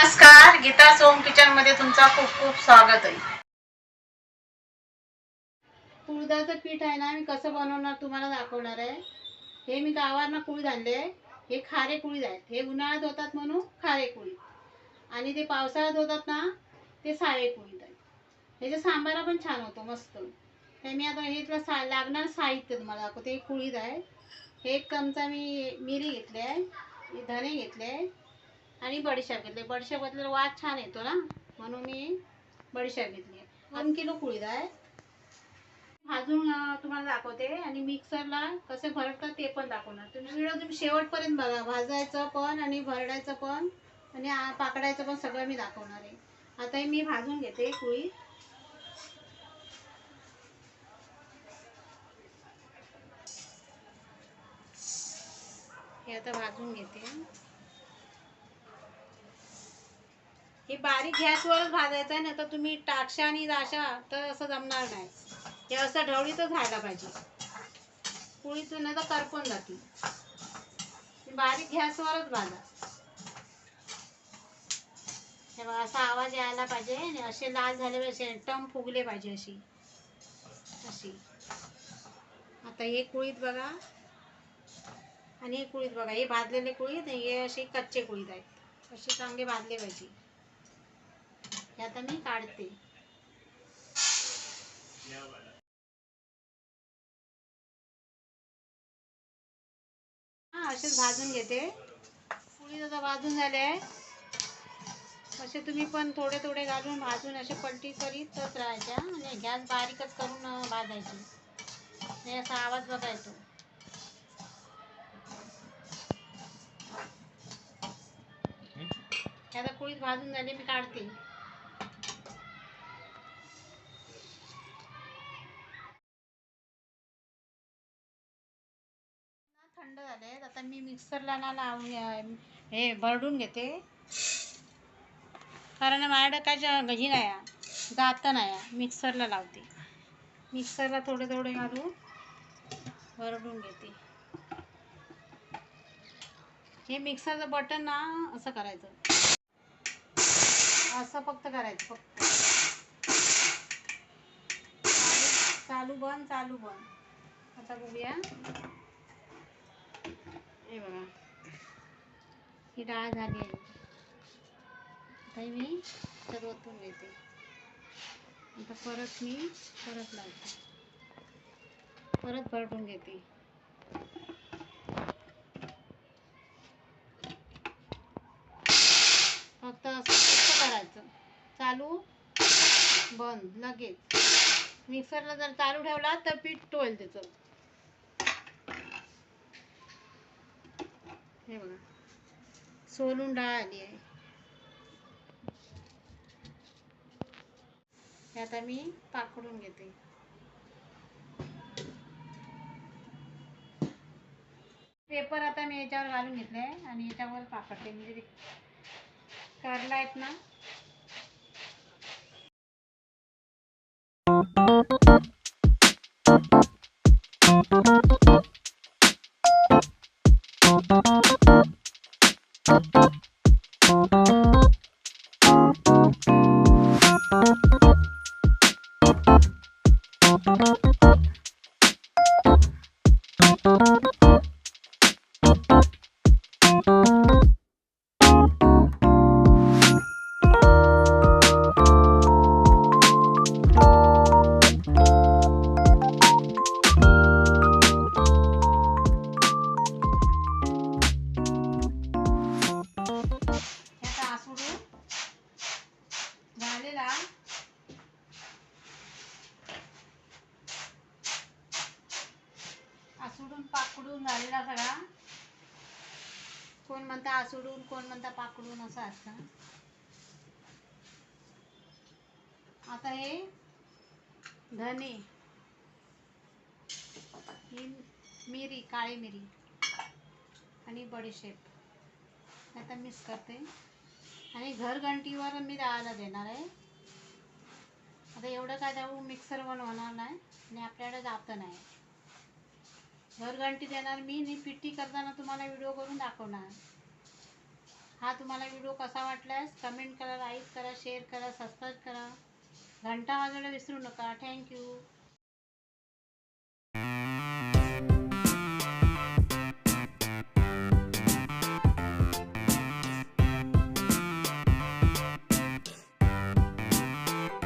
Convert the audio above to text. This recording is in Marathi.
नमस्कार गीता सोम किचनमध्ये तुमचा खूप खूप स्वागत आहे. कुळदाचं पीठ आहे ना मी कसं बनवणार तुम्हाला दाखवणार आहे. हे मी गावांना कुळीद आणले हे खारे कुळीद आहेत. हे उन्हाळ्यात होतात म्हणून खारे कुळी. आणि ते पावसाळ्यात होतात ना ते साळे कुळीद आहेत. ह्याच्या सांबारा पण छान होतो मस्त. हे मी आता हे तुला सा लागणार साहित्य तुम्हाला दाखवते. हे कुळीद आहे. हे एक चमचा मी मिरी घेतले आहे. धने घेतले आहे. आणि बडीशेप घेतले. बडीशेप घातल्यावर वाद छान येतो ना? म्हणून मी बडीशेप घेतली. दोन किलो कुळीद आहे. भाजून तुम्हाला दाखवते. आणि मिक्सरला कसे भरडतात ते पण दाखवणार. तुम्ही व्हिडिओ तुम्ही शेवटपर्यंत बघा. भाजायचं पण आणि भरडायचं पण आणि पाकडायचं पण सगळं मी दाखवणार आहे. आता हे मी भाजून घेते कुळी हे आता भाजून घेते. हे बारीक गॅसवरच भाजायचं आहे ना तर तुम्ही टाकशा आणि दाशा तर असं जमणार नाही. हे असं ढवळीतच राहायला पाहिजे. पोळीत नाही तर करपून जाते बारीक गॅसवरच भाजा. हे बघा असा आवाज यायला पाहिजे आणि असे लाल झाले पाहिजे टम फुगले पाहिजे अशी. अशी. आता हे कुळीत बघा. आणि हे कुळीत बघा हे भाजलेले कुळीत हे असे कच्चे कुळीत आहेत. असे चांगले भाजले पाहिजे. हे आता मी काढते. हा असेच भाजून घेते. पोळी आता भाजून झाले. आहे असे तुम्ही पण थोडे थोडे घालून भाजून असे पलटी करीतच राहायच्या. म्हणजे गॅस बारीकच करून भाजायची. म्हणजे असा आवाज बघा येतो. आता पोळीत भाजून झाले मी काढते. थंड झाले आता मी मिक्सरला ना लावून हे भरडून घेते. कारण माझ्याकडं काय जा- नाही आहे, जातं नाही मिक्सरला लावते. मिक्सरला थोडे थोडे घालून भरडून घेते. हे मिक्सरचं बटन ना असं करायचं. असं फक्त करायचं फक्त. चालू- चालू बंद चालू बंद. आता बघूया. ही डाळ झाली आहे. आता मी त्यात ओतून घेते आता परत मी परत लावते. परत भरडून घेते. फक्त असं करायचं. चालू बंद लगेच. मिक्सरला जर चालू ठेवला तर पीठ टोल त्याचं. हे बघा. सोलून डाळ आली आहे. हे आता मी पाकडून घेते. पेपर आता मी याच्यावर घालून घेतले आणि याच्यावर पाकडते. म्हणजे कारला आहेत ना हे आसुडून झालेला सगळा. कोण म्हणता आसुडून कोण म्हणता पाकडून असं असतं. आता हे धने. ही मिरी काळी मिरी आणि बडीशेप आता मिक्स करते. आणि घरघंटीवर मी डाळायला देणार आहे. आता एवढं काय जाऊ मिक्सर बनवणार नाही आणि आपल्याकडे जातं नाही. घरघंटी देणार मी आणि पिट्टी करताना तुम्हाला व्हिडिओ करून दाखवणार. हा तुम्हाला व्हिडिओ कसा वाटल्यास कमेंट करा लाईक करा शेअर करा सबस्क्राईब करा. घंटा वाजवायला विसरू नका. थँक्यू